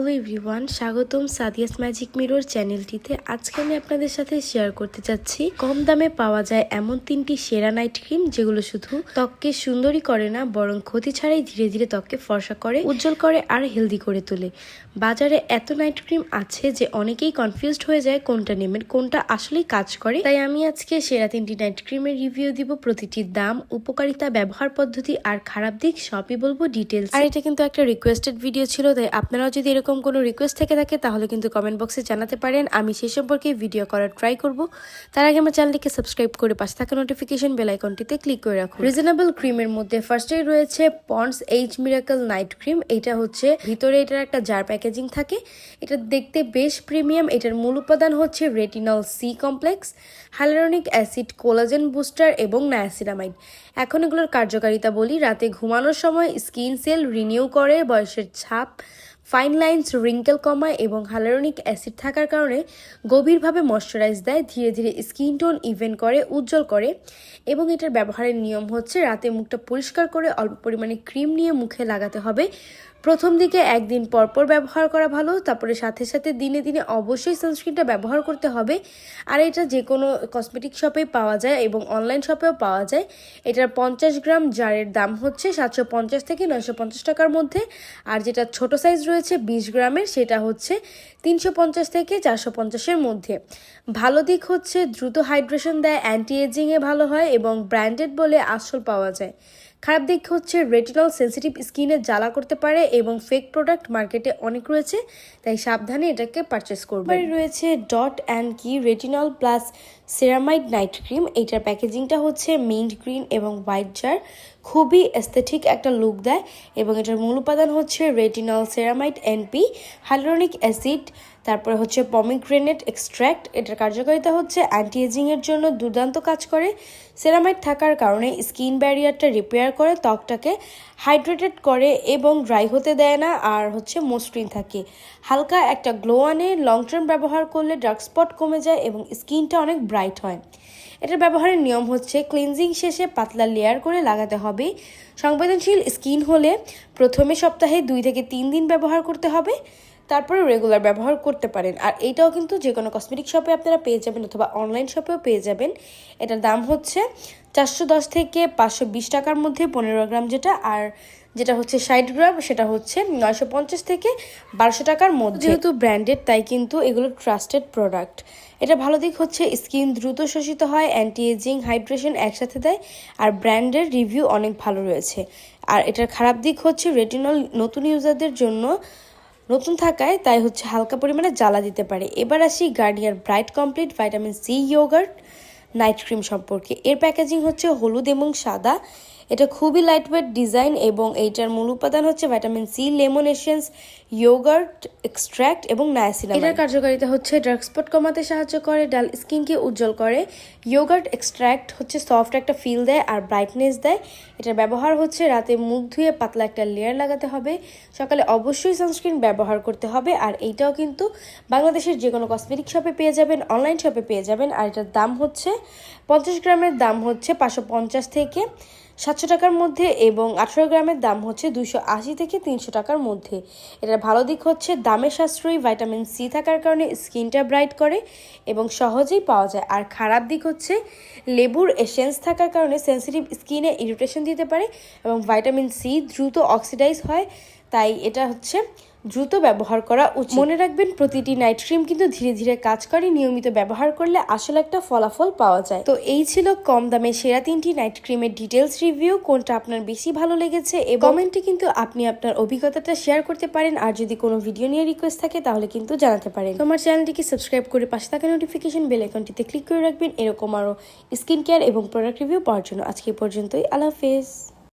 Hello everyone, স্বাগতম Sadia's magic mirror চ্যানেলটিতে। আজকে আমি আপনাদের সাথে শেয়ার করতে চাচ্ছি, কম দামে পাওয়া যায় এমন তিনটি সেরা নাইট ক্রিম যেগুলো শুধু ত্বককে সুন্দরী করে না, বরং ক্ষতি ছাড়াই ধীরে ধীরে ত্বককে ফর্সা করে, উজ্জ্বল করে আর হেলদি করে তোলে। বাজারে এত নাইট ক্রিম আছে যে অনেকেই কনফিউজড হয়ে যায় কোনটা নেবেন, কোনটা আসলেই কাজ করে। তাই আমি আজকে সেরা তিনটি নাইট ক্রিমের রিভিউ দিব, প্রতিটির দাম, উপকারিতা, ব্যবহার পদ্ধতি আর খারাপ দিক সবই বলব ডিটেলস আর এটা কিন্তু একটা রিকোয়েস্টেড ভিডিও ছিল, তাই আপনারাও যদি এরকম কোনো রিকোয়েস্ট থেকে থাকে, তাহলে কিন্তু কমেন্ট বক্সে জানাতে পারেন। আমি সেই সম্পর্কে ভিডিও করার ট্রাই করব। তার আগে আমার চ্যানেলটিকে সাবস্ক্রাইব করে পাশে থাকা নোটিফিকেশন বেল আইকনটিতে ক্লিক করে রাখুন। রিজনেবল ক্রিমের মধ্যে ফার্স্টেই রয়েছে Pond's age miracle night cream এটা হচ্ছে ভিতরে এটার একটা জার প্যাকেজিং থাকে। এটা দেখতে বেশ প্রিমিয়াম এটার মূল উপাদান হচ্ছে retinol C complex hyaluronic acid collagen booster এবং নায়াসিনামাইড এখন এগুলোর কার্যকারিতা বলি, রাতে ঘুমানোর সময় স্কিন সেল রিনিউ করে, বয়সের ছাপ ফাইন লাইন্স, রিঙ্কেল কমায় এবং হাইলোরনিক অ্যাসিড থাকার কারণে গভীরভাবে ময়শ্চারাইজ দেয়, ধীরে ধীরে স্কিন টোন ইভেন করে, উজ্জ্বল করে এবং এটার ব্যবহারের নিয়ম হচ্ছে রাতে মুখটা পরিষ্কার করে অল্প পরিমাণে ক্রিম নিয়ে মুখে লাগাতে হবে। প্রথম দিকে একদিন পরপর ব্যবহার করা ভালো, তারপরে সাথে সাথে দিনে দিনে অবশ্যই সানস্ক্রিনটা ব্যবহার করতে হবে। আর এটা যে কোনো কসমেটিক শপেই পাওয়া যায় এবং অনলাইন শপেও পাওয়া যায়। এটার পঞ্চাশ গ্রাম জারের দাম হচ্ছে সাতশো পঞ্চাশ থেকে নয়শো পঞ্চাশ টাকার মধ্যে। আর যেটা ছোট সাইজ রয়েছে বিশ গ্রামের, সেটা হচ্ছে তিনশো পঞ্চাশ থেকে চারশো পঞ্চাশের মধ্যে। ভালো দিক হচ্ছে দ্রুত হাইড্রেশন দেয় অ্যান্টি এজিংয়ে ভালো হয় এবং ব্র্যান্ডেড বলে আসল পাওয়া যায়। খারাপ দিক হচ্ছে রেটিনল সেন্সিটিভ স্কিনে জ্বালা করতে পারে এবং ফেক প্রোডাক্ট মার্কেটে অনেক রয়েছে, তাই সাবধানে এটাকে পারচেস করবেন। রয়েছে Dot and Key retinol plus ceramide night cream এইটার প্যাকেজিংটা হচ্ছে মিন্ট গ্রিন এবং হোয়াইট জার খুবই এস্থেটিক একটা লুক দেয় এবং এটার মূল উপাদান হচ্ছে retinol ceramide NP hyaluronic acid তারপরে হচ্ছে পমিগ্রেনেট এক্সট্র্যাক্ট এটার কার্যকারিতা হচ্ছে অ্যান্টি এজিংয়ের জন্য দুর্দান্ত কাজ করে। সেরামাইড থাকার কারণে স্কিন ব্যারিয়ারটা রিপেয়ার করে, ত্বকটাকে হাইড্রেটেড করে এবং ড্রাই হতে দেয় না, আর হচ্ছে মসৃণ থাকে। হালকা একটা গ্লো আনে লং টার্ম ব্যবহার করলে ডার্ক স্পট কমে যায় এবং স্কিনটা অনেক ব্রাইট হয়। এটার ব্যবহারের নিয়ম হচ্ছে ক্লিনজিং শেষে পাতলা লেয়ার করে লাগাতে হবে। সংবেদনশীল স্কিন হলে প্রথমে সপ্তাহে দুই থেকে তিন দিন ব্যবহার করতে হবে। তারপরে রেগুলার ব্যবহার করতে পারেন। আর এইটাও কিন্তু যে কোনো কসমেটিক শপে আপনারা পেয়ে যাবেন অথবা অনলাইন শপেও পেয়ে যাবেন। এটার দাম হচ্ছে চারশো দশ থেকে পাঁচশো বিশ টাকার মধ্যে পনেরো গ্রাম যেটা। আর যেটা হচ্ছে ষাট গ্রাম, সেটা হচ্ছে নয়শো পঞ্চাশ থেকে বারোশো টাকার মধ্যে। যেহেতু ব্র্যান্ডেড, তাই কিন্তু এগুলো ট্রাস্টেড প্রোডাক্ট। এটা ভালো দিক হচ্ছে, স্কিন দ্রুত শোষিত হয় অ্যান্টি এজিং হাইড্রেশন একসাথে দেয়, আর ব্র্যান্ডের রিভিউ অনেক ভালো রয়েছে। আর এটার খারাপ দিক হচ্ছে রেটিনল নতুন ইউজারদের জন্য নতুন থাকায় তাই হচ্ছে হালকা পরিমাণে জ্বালা দিতে পারে। এবার আসি Garnier bright complete vitamin C yoghurt night cream সম্পর্কে। এর প্যাকেজিং হচ্ছে হলুদ এবং সাদা। এটা খুবই লাইট ওয়েট ডিজাইন এবং এইটার মূল উপাদান হচ্ছে vitamin C lemon essence yoghurt extract এবং নায়াসিনা এটার কার্যকারিতা হচ্ছে ডার্ক স্পট কমাতে সাহায্য করে ডাল স্কিনকে উজ্জ্বল করে। ইয়োগার্ট এক্সট্র্যাক্ট হচ্ছে সফট একটা ফিল দেয় আর ব্রাইটনেস দেয়। এটার ব্যবহার হচ্ছে রাতে মুখ ধুয়ে পাতলা একটা লেয়ার লাগাতে হবে। সকালে অবশ্যই সানস্ক্রিন ব্যবহার করতে হবে আর এইটাও কিন্তু বাংলাদেশের যে কোনো কসমেটিক শপে পেয়ে যাবেন অনলাইন শপে পেয়ে যাবেন। আর এটার দাম হচ্ছে পঞ্চাশ গ্রামের দাম হচ্ছে পাঁচশো পঞ্চাশ থেকে সাতশো টাকার মধ্যে এবং আঠেরো গ্রামের দাম হচ্ছে দুশো আশি থেকে তিনশো টাকার মধ্যে। এটার ভালো দিক হচ্ছে দামে সাশ্রয়ী ভাইটামিন সি থাকার কারণে স্কিনটা ব্রাইট করে এবং সহজেই পাওয়া যায়। আর খারাপ দিক হচ্ছে লেবুর এসেন্স থাকার কারণে সেন্সিটিভ স্কিনে ইরিটেশন দিতে পারে এবং ভাইটামিন সি দ্রুত অক্সিডাইজ হয়। তাই এটা হচ্ছে দ্রুত ব্যবহার করা উচিত। মনে রাখবেন প্রতিটি নাইট ক্রিম কিন্তু ধীরে ধীরে কাজ করে নিয়মিত ব্যবহার করলে আসলে একটা ফলাফল পাওয়া যায়। তো এই ছিল কম দামে সেরা তিনটি নাইট ক্রিমের ডিটেলস রিভিউ কোনটা আপনার বেশি ভালো লেগেছে এবং কমেন্টে কিন্তু আপনি আপনার অভিজ্ঞতাটা শেয়ার করতে পারেন আর যদি কোনো ভিডিও নিয়ে রিকোয়েস্ট থাকে তাহলে কিন্তু জানাতে পারেন। তোমার চ্যানেলটিকে সাবস্ক্রাইব করে পাশে থাকা নোটিফিকেশন বেল আইকনটিতে ক্লিক করে রাখবেন এরকম আরও স্কিন কেয়ার এবং প্রোডাক্ট রিভিউ পাওয়ার জন্য। আজকে পর্যন্তই আল্লাহ হাফেজ।